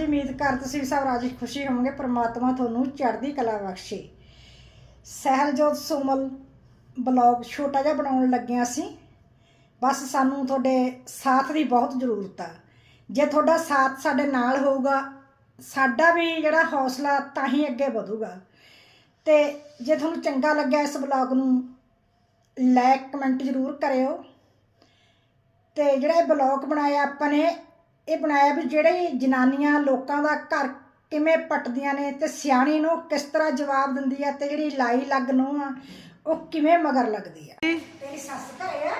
ਅਸੀਂ ਉਮੀਦ ਕਰ ਤੁਸੀਂ ਸਭ ਰਾਜੀ ਖੁਸ਼ੀ ਹੋਵੋਗੇ, ਪ੍ਰਮਾਤਮਾ ਤੁਹਾਨੂੰ ਚੜ੍ਹਦੀ ਕਲਾ ਬਖਸ਼ੇ। ਸਹਿਲਜੋਤ ਸੁਮਲ ਬਲੌਗ ਛੋਟਾ ਜਿਹਾ ਬਣਾਉਣ ਲੱਗੇ ਅਸੀਂ ਬਸ ਸਾਨੂੰ ਤੁਹਾਡੇ ਸਾਥ ਦੀ ਬਹੁਤ ਜ਼ਰੂਰਤ ਆ। ਜੇ ਤੁਹਾਡਾ ਸਾਥ ਸਾਡੇ ਨਾਲ ਹੋਊਗਾ, ਸਾਡਾ ਵੀ ਜਿਹੜਾ ਹੌਸਲਾ ਤਾਂ ਹੀ ਅੱਗੇ ਵਧੂਗਾ। ਤੇ ਜੇ ਤੁਹਾਨੂੰ ਚੰਗਾ ਲੱਗਿਆ ਇਸ ਬਲੌਗ ਨੂੰ, ਲਾਈਕ ਕਮੈਂਟ ਜ਼ਰੂਰ ਕਰਿਓ। ਤੇ ਜਿਹੜਾ ਇਹ ਬਲੌਗ ਬਣਾਇਆ ਆਪਾਂ ਨੇ ਇਹ ਬਣਾਇਆ ਵੀ ਜਿਹੜੇ ਜਨਾਨੀਆਂ ਲੋਕਾਂ ਦਾ ਘਰ ਕਿਵੇਂ ਪਟਦੀਆਂ ਨੇ ਤੇ ਸਿਆਣੀ ਨੂੰ ਕਿਸ ਤਰ੍ਹਾਂ ਜਵਾਬ ਦਿੰਦੀ ਆ ਤੇ ਜਿਹੜੀ ਲਾਈ ਲੱਗ ਨੂੰ ਆ ਉਹ ਕਿਵੇਂ ਮਗਰ ਲੱਗਦੀ ਆ? ਤੇਰੀ ਸੱਸ ਘਰੇ ਆ?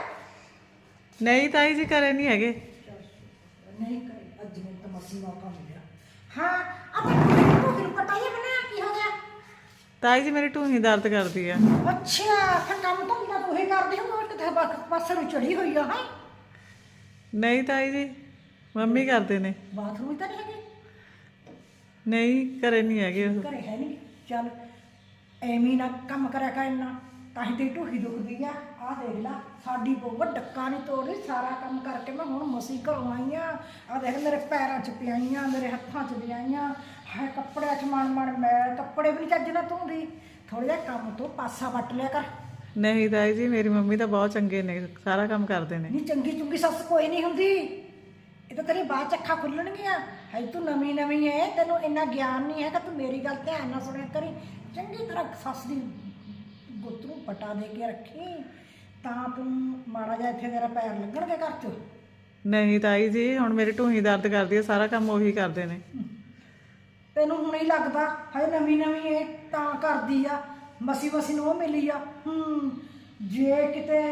ਨਹੀਂ ਤਾਈ ਜੀ ਘਰੇ ਨਹੀਂ ਹੈਗੇ। ਨਹੀਂ ਕਰੇ ਅੱਜ ਮੈਨੂੰ ਤਾਂ ਮਸੀ ਮੌਕਾ ਮਿਲਿਆ। ਹਾਂ ਆਪਾਂ ਨੂੰ ਕਿਹਨੂੰ ਪਟਾਈਏ ਬਣਾ ਕੀ ਹੋ ਗਿਆ। ਤਾਈ ਜੀ ਮੇਰੀ ਢੂਹੀ ਦਰਦ ਕਰਦੀ ਆ। ਅੱਛਾ ਫਿਰ ਕੰਮ ਤਾਂ ਤੂੰ ਹੀ ਕਰਦੀ ਹੋ ਕਿਤੇ ਬਸ ਪਾਸੇ ਨੂੰ ਚੜੀ ਹੋਈ ਆ ਹਾਂ? ਨਹੀਂ ਤਾਈ ਜੀ ਮੰਮੀ ਕਰਦੇ ਨੇ। ਬਾਥਰੂਮ ਤਾਂ ਨਹੀਂ ਹੈਗੇ? ਨਹੀਂ ਘਰੇ ਨਹੀਂ ਹੈਗੇ ਉਹ। ਘਰੇ ਹੈ ਨਹੀਂ। ਚੱਲ ਐਵੇਂ ਨਾ ਕੰਮ ਕਰਿਆ ਕਰ ਇੰਨਾ। ਤਾਂ ਹੀ ਤੇ ਢੂਹੀ ਦੁਖਦੀ ਆ। ਆਹ ਦੇਖ ਲੈ ਸਾਡੀ ਬਹੂ ਡੱਕਾ ਨਹੀਂ ਤੋੜੀ ਸਾਰਾ ਕੰਮ ਕਰਕੇ ਮੈਂ ਹੁਣ ਮਸੀ ਘਰੋਂ ਆਈ ਆ। ਆਹ ਦੇਖ ਮੇਰੇ ਪੈਰਾਂ 'ਚ ਪਿਆਈਆਂ ਮੇਰੇ ਹੱਥਾਂ 'ਚ ਪਿਆਈਆਂ ਹਾਏ ਕੱਪੜਿਆਂ 'ਚ ਮਣ ਮਣ ਮੈਲ ਕੱਪੜੇ ਵੀ ਨਹੀਂ ਚੱਜ ਨਾਲ ਧੋਂਦੀ। ਥੋੜਾ ਜਿਹਾ ਕੰਮ ਤੋਂ ਪਾਸਾ ਵੱਟ ਲਿਆ ਕਰ। ਨਹੀਂ ਤਾਈ ਜੀ ਮੇਰੀ ਮੰਮੀ ਤਾਂ ਬਹੁਤ ਚੰਗੇ ਨੇ। ਸਾਰਾ ਕੰਮ ਕਰਦੇ ਨੇ। ਨਹੀਂ ਚੰਗੀ ਚੁੰਗੀ ਸੱਸ ਕੋਈ ਨਹੀਂ ਹੁੰਦੀ। ਤਾਂ ਤੇਰੀ ਬਾਅਦ ਚ ਅੱਖਾਂ ਖੁੱਲਣਗੀਆਂ। ਹਾਈ ਤੂੰ ਨਵੀਂ ਨਵੀਂ ਹੈ ਤੈਨੂੰ ਇੰਨਾ ਗਿਆਨ ਨਹੀਂ ਹੈ ਕਿ ਤੂੰ ਮੇਰੀ ਗੱਲ ਧਿਆਨ ਨਾਲ ਸੁਣਿਆ ਕਰੀ। ਚੰਗੀ ਤਰ੍ਹਾਂ ਸੱਸ ਦੀ ਗੁੱਤ ਨੂੰ ਪਟਾ ਦੇ ਕੇ ਰੱਖੀ ਤਾਂ ਤੂੰ ਮਾੜਾ ਜਿਹਾ ਇੱਥੇ ਤੇਰਾ ਪੈਰ ਲੱਗਣਗੇ ਘਰ ਚ। ਨਹੀਂ ਤਾਈ ਜੀ ਹੁਣ ਮੇਰੀ ਢੂਹੀ ਦਰਦ ਕਰਦੀ ਆ ਸਾਰਾ ਕੰਮ ਉਹੀ ਕਰਦੇ ਨੇ। ਤੈਨੂੰ ਹੁਣ ਹੀ ਲੱਗਦਾ ਹਾਏ ਨਵੀਂ ਨਵੀਂ ਹੈ ਤਾਂ ਕਰਦੀ ਆ ਮਸੀ ਮਸੀ ਨੂੰ ਉਹ ਮਿਲੀ ਆ। ਹੂੰ ਜੇ ਕਿਤੇ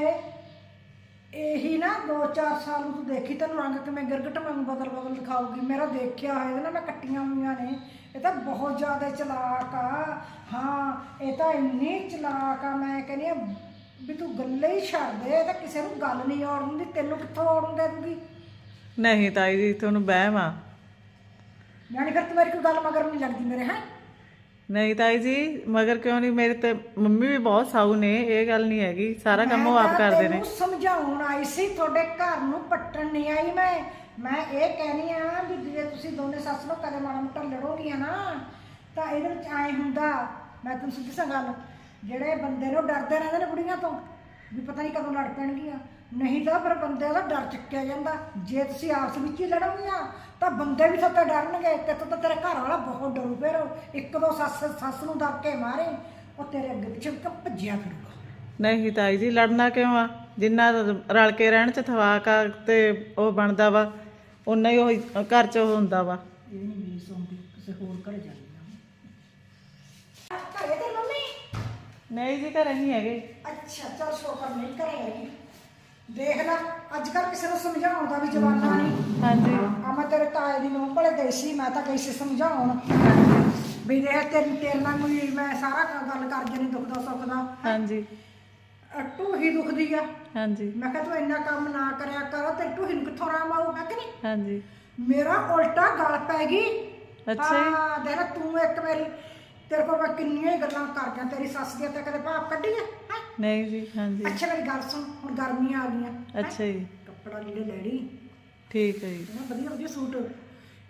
ਇਹੀ ਨਾ 2-4 ਸਾਲ ਨੂੰ ਤੂੰ ਦੇਖੀ ਤੈਨੂੰ ਰੰਗ ਕਿਵੇਂ ਗਿਰਗਟ ਵਾਂਗ ਬਦਲ ਬਦਲ ਦਿਖਾਊਗੀ। ਮੇਰਾ ਦੇਖਿਆ ਹੋਇਆ ਨਾ ਮੈਂ ਕੱਟੀਆਂ ਹੋਈਆਂ ਨੇ। ਇਹ ਤਾਂ ਬਹੁਤ ਜ਼ਿਆਦਾ ਚਲਾਕ ਆ। ਹਾਂ ਇਹ ਤਾਂ ਇੰਨੀ ਚਲਾਕ ਆ ਮੈਂ ਕਹਿੰਦੀ ਆ ਵੀ ਤੂੰ ਗੱਲੇ ਹੀ ਛੱਡ ਦੇ ਇਹ ਤਾਂ ਕਿਸੇ ਨੂੰ ਗੱਲ ਨਹੀਂ ਆਉਣ ਦਿੰਦੀ ਤੈਨੂੰ ਕਿੱਥੋਂ ਆਉਣ ਦੇ ਦੂਗੀ? ਨਹੀਂ ਤਾਈ ਜੀ ਤੁਹਾਨੂੰ ਵਹਿਮ ਆ। ਯਾਨੀ ਫਿਰ ਤੂੰ ਮੇਰੀ ਕੋਈ ਗੱਲ ਮਗਰ ਨਹੀਂ ਲੱਗਦੀ ਮੇਰੇ ਹੈ? ਨਹੀਂ ਤਾਈ ਜੀ ਮਗਰ ਕਿਉਂ ਨਹੀਂ? ਮੇਰੇ ਤੇ ਮੰਮੀ ਵੀ ਬਹੁਤ ਸਾਊ ਨੇ ਇਹ ਗੱਲ ਨਹੀਂ ਹੈਗੀ। ਸਾਰਾ ਕੰਮ ਉਹ ਆਪ ਕਰਦੇ ਨੇ। ਸਮਝਾਉਣ ਆਈ ਸੀ ਤੁਹਾਡੇ ਘਰ ਨੂੰ ਪੱਟਣ ਨਹੀਂ ਆਈ ਮੈਂ। ਮੈਂ ਇਹ ਕਹਿਣੀ ਆ ਵੀ ਜੇ ਤੁਸੀਂ ਦੋਨੇ ਸੱਸ ਨੂੰ ਕਦੇ ਮਾੜਾ ਮੋਟਾ ਲੜੋਗੀਆਂ ਨਾ ਤਾਂ ਇਹਦੇ ਵਿੱਚ ਐ ਹੁੰਦਾ ਮੈਂ ਤੁਹਾਨੂੰ ਸਿੱਧੀ ਸਾ ਗੱਲ ਜਿਹੜੇ ਬੰਦੇ ਨੂੰ ਡਰਦੇ ਰਹਿੰਦੇ ਨੇ ਬੁੜੀਆਂ ਤੋਂ ਵੀ ਪਤਾ ਨਹੀਂ ਕਦੋਂ ਲੜ ਪੈਣਗੀਆਂ। ਨਹੀਂ ਤਾਂ ਫਿਰ ਬੰਦੇ ਦਾ ਡਰ ਚੱਕਿਆ ਜਾਂਦਾ। ਜੇ ਤੁਸੀਂ ਆਪਸ ਵਿੱਚ ਹੀ ਲੜੋਗੀਆਂ ਤਾਂ ਬੰਦੇ ਵੀ ਤੁਹਾਡੇ ਡਰਨਗੇ। ਤੇ ਤੂੰ ਤਾਂ ਤੇਰੇ ਘਰ ਵਾਲਾ ਬਹੁਤ ਡਰੂ ਫਿਰ ਇੱਕ ਦੋ ਸੱਸ ਸੱਸ ਨੂੰ ਦੱਬ ਕੇ ਮਾਰੇ ਉਹ ਤੇਰੇ ਅੱਗੇ ਪਿੱਛੇ ਭੱਜਿਆ ਫਿਰੂਗਾ। ਨਹੀਂ ਤਾਈ ਜੀ ਲੜਨਾ ਕਿਉਂ ਆ? ਜਿੰਨਾ ਰਲ ਕੇ ਰਹਿਣ ਚ ਥਵਾਕ ਆ ਤੇ ਉਹ ਬਣਦਾ ਵਾ ਉਨਾ ਹੀ ਉਹ ਘਰ ਚ ਹੁੰਦਾ ਵਾ। ਇਹ ਨਹੀਂ ਸੁਣਦੀ ਕਿਸੇ ਹੋਰ ਘਰੇ ਜਾਂਦੀ ਆ ਘਰੇ ਤੇ ਮੰਮੀ ਨਹੀਂ ਜੀ ਘਰੇ ਨਹੀਂ ਹੈਗੇ। ਅੱਛਾ ਚਲ ਸ਼ੋਕਰ ਨਹੀਂ ਘਰੇ ਹੈਗੀ। ਦੇਖ ਲੈ ਅੱਜ ਕੱਲ ਕਿਸੇ ਨੂੰ ਸਮਝਾਉਣ ਦਾ ਵੀ ਜਵਾਨਾ ਨਹੀਂ। ਹਾਂਜੀ। ਆ ਮੈਂ ਤੇਰੇ ਤਾਏ ਦੀ ਨੂੰ ਭਲੇ ਗਈ ਸੀ ਮੈਂ ਤਾਂ ਗਈ ਸੀ ਸਮਝਾਉਣ। ਵੀ ਦੇਖ ਤੇਰੀ ਤੇਰੇ ਨਾਲ ਵੀ ਮੈਂ ਸਾਰਾ ਕ- ਗੱਲ ਕਰ ਜਣੀ ਦੁੱਖ ਦਾ ਸੁੱਖ ਦਾ ਹਾਂਜੀ ਅੱਟੂ ਹੀ ਦੁਖਦੀ ਆ। ਹਾਂਜੀ। ਮੈਂ ਕਿਹਾ ਤੂੰ ਇੰਨਾ ਕੰਮ ਨਾ ਕਰਿਆ ਕਰ ਤੇ ਟੂਹੀ ਨੂੰ ਕਿੱਥੋਂ ਆਰਾਮ ਆਊ ਹੈ ਕਿ ਨਹੀਂ? ਹਾਂਜੀ। ਮੇਰਾ ਉਲਟਾ ਗਲ ਪੈ ਗਈ। ਅੱਛਾ ਜੀ। ਹਾਂ ਦੇਖ ਲੈ ਤੂੰ ਇੱਕ ਮੇਰੀ ਤੇਰੇ ਕੋਲ ਮੈਂ ਕਿੰਨੀਆਂ ਹੀ ਗੱਲਾਂ ਕਰ ਗਿਆ ਤੇਰੀ ਸੱਸ ਦੀਆਂ ਤੇ ਕਦੇ ਭਾਪ ਕੱਢੀ ਹੈ? ਹੈਂ? ਨਹੀਂ ਜੀ ਹਾਂਜੀ। ਅੱਛਾ ਮੇਰੀ ਗੱਲ ਸੁਣ ਹੁਣ ਗਰਮੀਆਂ ਆ ਗਈਆਂ ਹੈਂ? ਅੱਛਾ ਜੀ। ਕੱਪੜਾ ਲੀੜੇ ਲੈੜੀ ਠੀਕ ਹੈ ਜੀ। ਨਾ ਵਧੀਆ ਵਧੀਆ ਸੂਟ।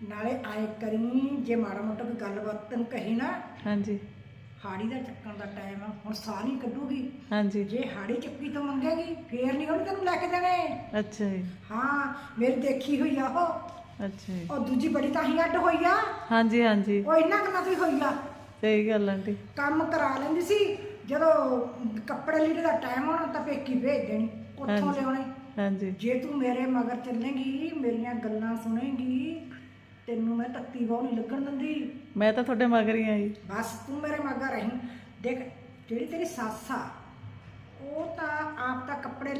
ਨਾਲੇ ਆਏ ਕਰੀ ਜੇ ਮਾੜਾ ਮੋਟਾ ਕੋਈ ਗੱਲਬਾਤ ਤੈਨੂੰ ਕਹੀ ਨਾ ਹਾਂਜੀ। ਹਾੜੀ ਦਾ ਚੱਕਣ ਦਾ ਟਾਈਮ ਆ ਹੁਣ ਸਾਰੀ ਕੱਢੂਗੀ। ਹਾਂਜੀ। ਜੇ ਹਾੜੀ ਚੱਕੀ ਤੋਂ ਮੰਗੇਗੀ ਫੇਰ ਨਹੀਂ ਉਹਨੇ ਤੈਨੂੰ ਲੈ ਕੇ ਦੇਣੇ। ਅੱਛਾ ਜੀ। ਹਾਂ ਮੇਰੀ ਦੇਖੀ ਹੋਈ ਆ ਉਹ। ਅੱਛਾ ਜੀ। ਉਹ ਦੂਜੀ ਬੜੀ ਤਾਂ ਹੀ ਅੱਡ ਹੋਈ ਆ। ਹਾਂਜੀ ਹਾਂਜੀ। ਉਹ ਇੰਨਾ ਕੁ ਤੋਂ ਹੀ ਹੋਈ ਆ। ਸਹੀ ਗੱਲ ਆਂਟੀ। ਕੰਮ ਕਰਾ ਲੈਂਦੀ ਸੀ ਜਦੋਂ ਕੱਪੜੇ ਲੀੜੇ ਦਾ ਟਾਈਮ ਹੋਣਾ ਤਾਂ ਪੇਕੀ ਭੇਜ ਦੇਣੀ ਉੱਥੋਂ। ਲਿਆਉਣੇ। ਹਾਂਜੀ। ਜੇ ਤੂੰ ਮੇਰੇ ਮਗਰ ਚੱਲੇਂਗੀ ਮੇਰੀਆਂ ਗੱਲਾਂ ਸੁਣੇਂਗੀ ਤੈਨੂੰ ਮੈਂ ਤੱਤੀ ਬਹੁ ਨਹੀਂ ਲੱਗਣ ਦਿੰਦੀ। ਮੈਂ ਤਾਂ ਤੁਹਾਡੇ ਮਗਰ ਹੀ ਆ ਜੀ। ਬਸ ਤੂੰ ਮੇਰੇ ਮਗਰ ਰਹੀਂ। ਦੇਖ ਜਿਹੜੀ ਤੇਰੀ ਸੱਸ ਆ ਉਹ ਤਾਂ ਆਪ ਤਾਂ ਕੱਪੜੇ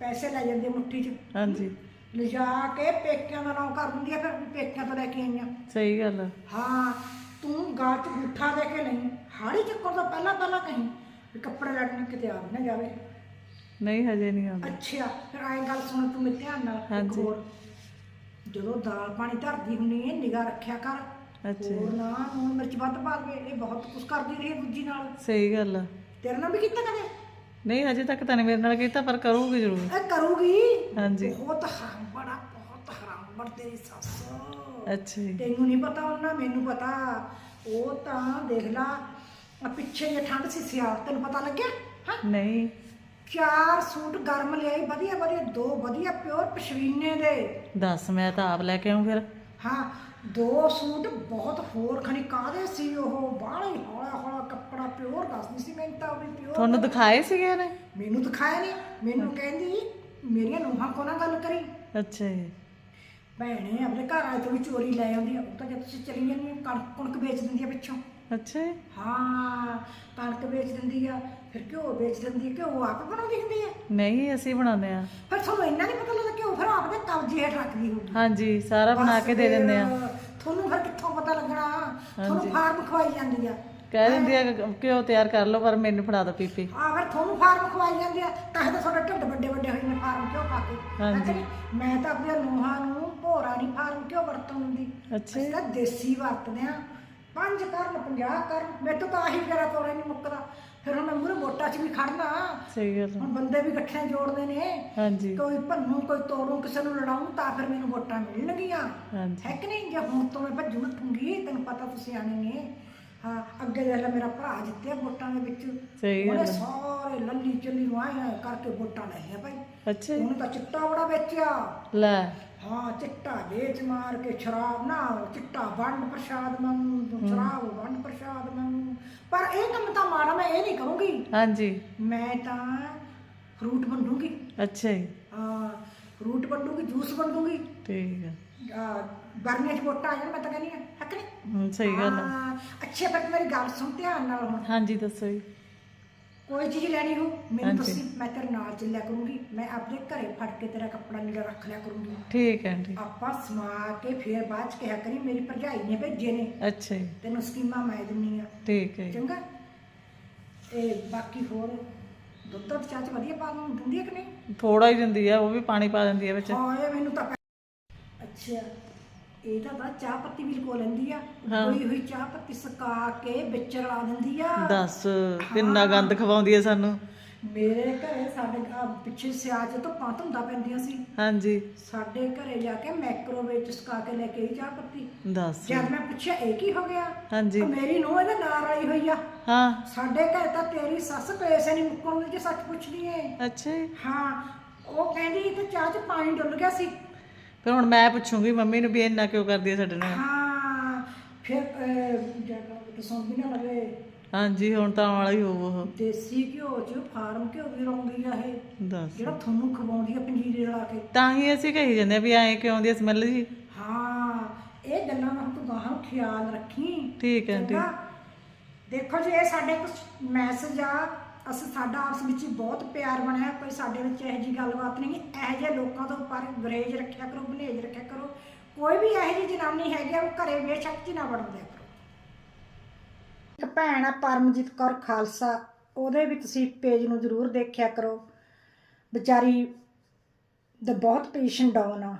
ਪੈਸੇ ਲੈ ਜਾਂਦੀ ਮੁੱਠੀ 'ਚ। ਹਾਂਜੀ। ਲਿਜਾ ਕੇ ਪੇਕਿਆਂ ਦਾ ਨਾਮ ਕਰ ਦਿੰਦੀ ਆ ਫਿਰ ਪੇਕਿਆਂ ਤੋਂ ਲੈ ਕੇ ਆਈਆਂ। ਸਹੀ ਗੱਲ ਹਾਂ ਤੂੰ ਗਾਲ 'ਚ ਗੁੱਠਾ ਦੇ ਕੇ ਨਹੀਂ ਹਾੜੀ ਚੱਕਰ ਤੋਂ ਪਹਿਲਾਂ ਪਹਿਲਾਂ ਕਹੀਂ ਵੀ ਕੱਪੜੇ ਲੈਣੇ ਕਿਤੇ ਆ ਨਾ ਜਾਵੇ। ਨਹੀਂ ਹਜੇ ਨਹੀਂ ਆਉਂਦਾ। ਅੱਛਾ ਫਿਰ ਆਏ ਗੱਲ ਸੁਣ ਤੂੰ ਮੇਰੇ ਧਿਆਨ ਨਾਲ ਇੱਕ ਹਾਂਜੀ। ਹੋਰ। ਜਦੋਂ ਦਾਲ ਪਾਣੀ ਧਰਦੀ ਹੁੰਨੀ ਹੈ ਨਿਗਾਹ ਰੱਖਿਆ ਕਰ। ਅੱਛਾ। ਹੋਰ ਨਾ ਹੁਣ ਮਿਰਚ ਵੱਧ ਪਾ ਦੇ ਇਹ ਬਹੁਤ ਕੁਝ ਕਰਦੀ ਰਹੀ ਹੈ ਦੂਜੀ ਨਾਲ। ਸਹੀ ਗੱਲ ਆ। ਤੇਰੇ ਨਾਲ ਵੀ ਕੀਤਾ ਕਦੇ? ਨਹੀਂ ਹਜੇ ਤੱਕ ਤਾਂ ਨਹੀਂ ਮੇਰੇ ਨਾਲ ਕੀਤਾ ਪਰ ਕਰੂਗੀ ਜ਼ਰੂਰ। ਇਹ ਕਰੂਗੀ? ਹਾਂਜੀ। ਬਹੁਤ ਹਰਾਮ ਬੜਾ ਬਹੁਤ ਹਰਾਮ ਬੜ ਤੇਰੀ ਸੱਸ। ਅੱਛਾ ਜੀ। ਤੈਨੂੰ ਨਹੀਂ ਪਤਾ ਉਹਨਾਂ ਮੈਨੂੰ ਪਤਾ। ਉਹ ਤਾਂ ਦੇਖ ਲਾ ਆ ਪਿੱਛੇ ਜੇ ਠੰਡ ਸੀ ਸਿਆਲ ਤੈਨੂੰ ਪਤਾ ਲੱਗਿਆ? ਹਾਂ? ਨਹੀਂ। ਚਾਰ ਸੂਟ ਗਰਮ ਲਿਆਈ ਵਧੀਆ ਵਧੀਆ ਦੋ ਵਧੀਆ ਪਿਓਰ ਪਸ਼ਮੀਨੇ ਦੇ। ਦੱਸ ਮੈਂ ਤਾਂ ਆਪ ਲੈ ਕੇ ਆਉਂ ਫਿਰ। ਹਾਂ ਦੋ ਸੂਟ ਬਹੁਤ ਹੋਰ ਖਣੀ ਕਾਦੇ ਸੀ ਉਹ? ਬਾਹਲੇ ਹੌਲਾ ਹੌਲਾ ਕੱਪੜਾ ਪਿਓਰ ਦੱਸਦੀ ਸੀ ਮੈਨੂੰ ਤਾਂ ਉਹ ਵੀ ਪਿਓਰ। ਤੁਹਾਨੂੰ ਦਿਖਾਏ ਸੀਗੇ ਨੇ ਮੈਨੂੰ ਦਿਖਾਇਆ ਨਹੀਂ। ਮੈਨੂੰ ਕਹਿੰਦੀ ਮੇਰੀਆਂ ਨੂੰਹਾਂ ਕੋਲ ਨਾ ਗੱਲ ਕਰੀ। ਅੱਛਾ ਜੀ। ਭੈਣੇ ਆਪਣੇ ਘਰ ਆਏ ਤੋਂ ਵੀ ਚੋਰੀ ਲੈ ਆਉਂਦੀ ਆ। ਉਹ ਤਾਂ ਜਦ ਤੁਸੀਂ ਚਲੀ ਜਾਂਦੀ ਆ, ਕਣਕ ਕੁਣਕ ਵੇਚ ਦਿੰਦੀ ਆ ਪਿੱਛੋਂ। ਅੱਛਾ ਜੀ। ਹਾਂ ਕਣਕ ਵੇਚ ਦਿੰਦੀ ਆ ਫਿਰ ਘਿਓ ਵੇਚ ਦਿੰਦੀ ਆ। ਘਿਓ ਆਪ ਬਣਾਉਂਦੀ ਹੁੰਦੀ ਆ? ਨਹੀਂ ਅਸੀਂ ਬਣਾਉਂਦੇ ਆ। ਫਿਰ ਤੁਹਾਨੂੰ ਇੰਨਾ ਨਹੀਂ ਪਤਾ ਲੱਗਦਾ ਘਿਓ ਫਿਰ ਆਪਦੇ ਕਬਜ਼ੇ ਹੇਠ ਰੱਖਦੀ ਹੋਊਗੀ। ਹਾਂਜੀ ਸਾਰਾ ਬਣਾ ਕੇ ਦੇ ਦਿੰਦੇ ਆ। ਤੁਹਾਨੂੰ ਫਿਰ ਕਿੱਥੋਂ ਪਤਾ ਲੱਗਣਾ? ਤੁਹਾਨੂੰ ਫਾਰਮ ਖਵਾਈ ਜਾਂਦੀ ਆ। ਕਹਿ ਦਿੰਦੀ ਆ ਕਿ ਘਿਓ ਤਿਆਰ ਕਰ ਲਓ ਪਰ ਮੈਨੂੰ ਫੜਾ ਦਿਓ ਪੀਪੀ ਆ ਫਿਰ ਤੁਹਾਨੂੰ ਫਾਰਮ ਖਵਾਈ ਜਾਂਦੀ ਆ। ਤਾਂ ਤਾਂ ਤੁਹਾਡੇ ਢਿੱਡ ਵੱਡੇ ਵੱਡੇ ਹੋਏ ਨੇ ਫਾਰਮ ਕਿਉਂ ਖਾ ਕੇ। ਹਾਂਜੀ। ਮੈਂ ਤਾਂ ਆਪਣੇ ਨੂੰਹਾਂ ਨੂੰ ਭੋਰਾ ਨਹੀਂ ਫਾਰਮ ਕਿਉਂ ਵਰਤਣ ਦਿੰਦੀ। ਅੱਛਾ। ਅਸੀਂ ਤਾਂ ਦੇਸੀ ਵਰਤਦੇ ਆ। ਪੰਜ ਕਰਨ 50 ਕਰਨ। ਮੇਰੇ ਤੋਂ ਆਹੀ ਮੇਰਾ ਤੋਰੇ ਨਹੀਂ ਮੁੱਕਦਾ। ਫਿਰ ਹੁਣ ਮੈਂ ਮੂਰੇ ਵੋਟਾਂ 'ਚ ਵੀ ਖੜਨਾ ਸਹੀ ਗੱਲ ਆ। ਹੁਣ ਬੰਦੇ ਵੀ ਇਕੱਠੇ ਜੋੜਦੇ ਨੇ। ਹਾਂਜੀ। ਕੋਈ ਭੰਨੂ ਕੋਈ ਤੋੜੂ ਕਿਸੇ ਨੂੰ ਲੜਾਉਂ ਤਾਂ ਫਿਰ ਮੈਨੂੰ ਵੋਟਾਂ ਮਿਲਣਗੀਆਂ। ਹਾਂਜੀ। ਹੈ ਕਿ ਨਹੀਂ? ਜੇ ਹੁਣ ਤੋਂ ਮੈਂ ਭੱਜੂ ਨੱਠੂਗੀ ਤੈਨੂੰ ਪਤਾ ਤੁਸੀਂ ਆਣੇ ਨੇ ਹਾਂ ਅੱਗੇ ਦੇਖ ਲੈ ਮੇਰਾ ਭਰਾ ਜਿੱਤਿਆ ਵੋਟਾਂ ਦੇ ਵਿੱਚ। ਸਹੀ ਗੱਲ ਉਹਨੇ ਆ। ਸਾਰੇ ਲੱਲੀ ਚੱਲੀ ਨੂੰ ਆਏ ਆਏ ਕਰਕੇ ਵੋਟਾਂ ਲੈ ਲਿਆ ਭਾਈ। ਅੱਛਾ ਜੀ। ਉਹਨੇ ਤਾਂ ਚਿੱਟਾ ਬੜਾ ਵੇਚਿਆ। ਲੈ। ਹਾਂ ਚਿੱਟਾ ਵੇਚ ਮਾਰ ਕੇ ਸ਼ਰਾਬ ਨਾ ਚਿੱਟਾ ਵੰਡ ਪ੍ਰਸ਼ਾਦ ਮੰਗ ਸ਼ਰਾਬ ਵੰਡ ਪ੍ਰਸ਼ਾਦ ਮੰਗ। ਪਰ ਇਹ ਕੰਮ ਤਾਂ ਮਾੜਾ ਮੈਂ ਇਹ ਨਹੀਂ ਕਰੂੰਗੀ ਹਾਂਜੀ। ਮੈਂ ਤਾਂ ਫਰੂਟ ਵੰਡੂਗੀ। ਅੱਛਾ ਜੀ। ਹਾਂ ਫਰੂਟ ਵੰਡੂਗੀ ਜੂਸ ਵੰਡੂਗੀ। ਠੀਕ ਆ ਬਰਨੇ ਚ ਵੋਟਾਂ ਆ ਜਾਣ ਮੈਂ ਤਾਂ ਕਹਿੰਦੀ ਹਾਂ ਹੱਕ ਨਹੀਂ? ਹਮ, ਸਹੀ ਗੱਲ ਆ। ਹਾਂ ਅੱਛੇ ਪਰ ਮੇਰੀ ਗੱਲ ਸੁਣ ਧਿਆਨ ਨਾਲ ਹੁਣ। ਹਾਂਜੀ ਦੱਸੋ ਜੀ। ਕੋਈ ਚੀਜ਼ ਲੈਣੀ ਹੋ ਮੈਨੂੰ ਹਾਂਜੀ। ਦੱਸੀ ਮੈਂ ਤੇਰੇ ਨਾਲ ਚੱਲਿਆ ਕਰੂੰਗੀ ਮੈਂ ਆਪਣੇ ਘਰੇ ਫੜ ਕੇ ਤੇਰਾ ਕੱਪੜਾ ਨੀਲਾ ਰੱਖ ਲਿਆ ਕਰੂੰਗੀ। ਠੀਕ ਹੈ ਠੀਕ ਆਪਾਂ ਸਮਾ ਕੇ ਫੇਰ ਬਾਅਦ ਚ ਕਿਹਾ ਕਰੀ ਮੇਰੀ ਭਰਜਾਈ ਨੇ ਭੇਜੇ ਨੇ। ਅੱਛਾ ਜੀ। ਤੈਨੂੰ ਸਕੀਮਾਂ ਮੈਂ ਦਿੰਨੀ ਆ। ਠੀਕ ਹੈ ਜੀ। ਚੰਗਾ? ਇਹ ਬਾਕੀ ਹੋਰ ਦੁੱਧ ਦਾ ਚਾਹ ਚ ਵਧੀਆ ਪਾ ਦਿੰਦੀ ਹੈ ਕਿ ਨਹੀਂ? ਥੋੜਾ ਹੀ ਦਿੰਦੀ ਆ ਉਹ ਵੀ ਪਾਣੀ ਪਾ ਦਿੰਦੀ ਆ ਵਿੱਚ। ਹਾਂ ਇਹ ਮੈਨੂੰ ਤਾਂ ਅੱਛਾ ਇਹ ਤਾਂ ਤਾਂ ਚਾਹ ਪੱਤੀ ਵੀ ਲਕੋ ਲੈਂਦੀ ਆ। ਹਾਂ। ਹੋਈ ਹੋਈ ਚਾਹ ਪੱਤੀ ਸੁਕਾ ਕੇ ਵਿੱਚ ਰਲਾ ਦਿੰਦੀ ਆ। ਦੱਸ ਕਿੰਨਾ ਗੰਦ ਖਵਾਉਂਦੀ ਆ ਸਾਨੂੰ। ਮੇਰੇ ਘਰੇ ਸਾਡੇ ਘਰ ਪਿੱਛੇ ਸਿਆਜ ਤੋਂ ਪੰਤ ਹੁੰਦਾ ਪੈਂਦੀਆਂ ਸੀ। ਹਾਂਜੀ। ਸਾਡੇ ਘਰੇ ਜਾ ਕੇ ਮੈਕਰੋ ਵਿੱਚ ਸੁਕਾ ਕੇ ਲੈ ਕੇ ਆਈ ਚਾਹ ਪੱਤੀ। ਦੱਸ। ਜਦ ਮੈਂ ਪੁੱਛਿਆ ਇਹ ਕੀ ਹੋ ਗਿਆ? ਹਾਂਜੀ। ਮੇਰੀ ਨੂੰਹ ਇਹਦੇ ਨਾਲ ਵਾਲੀ ਹੋਈ ਆ। ਹਾਂ। ਸਾਡੇ ਘਰ ਤਾਂ ਤੇਰੀ ਸੱਸ ਪੈਸੇ ਨਹੀਂ ਮੁੱਕਣ ਦੀ ਜੇ ਸੱਚ ਪੁੱਛਦੀ ਏ। ਅੱਛਾ ਜੀ। ਹਾਂ ਉਹ ਕਹਿੰਦੀ ਤੇ ਚਾਹ 'ਚ ਪਾਣੀ ਡੁੱਲ ਗਿਆ ਸੀ। ਫਿਰ ਹੁਣ ਮੈਂ ਪੁੱਛੂੰਗੀ ਮੰਮੀ ਨੂੰ ਵੀ ਇੰਨਾ ਕਿਉਂ ਕਰਦੀ ਆ ਸਾਡੇ ਨਾਲ? ਹਾਂ ਫਿਰ ਜਦ ਨਾ ਲਵੇ। ਹਾਂਜੀ ਹੁਣ ਤਾਂ ਆਉਣ ਵਾਲਾ ਹੀ ਹੋਊ ਉਹ। ਦੇਸੀ ਘਿਓ 'ਚ ਫਾਰਮ ਘਿਓ ਵੀ ਰੋਂਦੀ ਆ ਇਹ। ਦੱਸ। ਜਿਹੜਾ ਤੁਹਾਨੂੰ ਖਵਾਉਂਦੀ ਆ ਪੰਜੀਰੇ ਰਲਾ ਕੇ। ਤਾਂ ਹੀ ਅਸੀਂ ਕਹੀ ਜਾਂਦੇ ਆ ਵੀ ਐਂ ਕਿਉਂ ਆਉਂਦੀ ਸਮੈਲ ਜੀ। ਹਾਂ ਇਹ ਗੱਲਾਂ ਦਾ ਤੂੰ ਗਾਹਾਂ ਖਿਆਲ ਰੱਖੀ। ਠੀਕ ਹੈ? ਠੀਕ ਦੇਖੋ ਜੀ ਇਹ ਸਾਡੇ ਕੁਝ ਮੈਸੇਜ ਆ। ਅਸੀਂ, ਸਾਡਾ ਆਪਸ ਵਿੱਚ ਹੀ ਬਹੁਤ ਪਿਆਰ ਬਣਿਆ ਕੋਈ ਸਾਡੇ ਵਿੱਚ ਇਹੋ ਜੀ ਗੱਲਬਾਤ ਨਹੀਂ ਇਹੋ ਜਿਹੇ ਲੋਕਾਂ ਤੋਂ ਪਰ ਗਰੇਜ ਰੱਖਿਆ ਕਰੋ ਬਲੇਜ ਰੱਖਿਆ ਕਰੋ। ਕੋਈ ਵੀ ਇਹੋ ਜਿਹੀ ਜਨਾਨੀ ਹੈਗੀ ਆ, ਉਹ ਘਰੇ ਬੇਸ਼ੱਕ ਚ ਨਾ ਵੜਨ ਦਿਆ ਕਰੋ। ਇੱਕ ਭੈਣ ਆ, ਪਰਮਜੀਤ ਕੌਰ ਖਾਲਸਾ, ਉਹਦੇ ਵੀ ਤੁਸੀਂ ਪੇਜ ਨੂੰ ਜ਼ਰੂਰ ਦੇਖਿਆ ਕਰੋ। ਵਿਚਾਰੀ ਦਾ ਬਹੁਤ ਪੇਸ਼ੈਂਟ ਡਾਊਨ ਆ।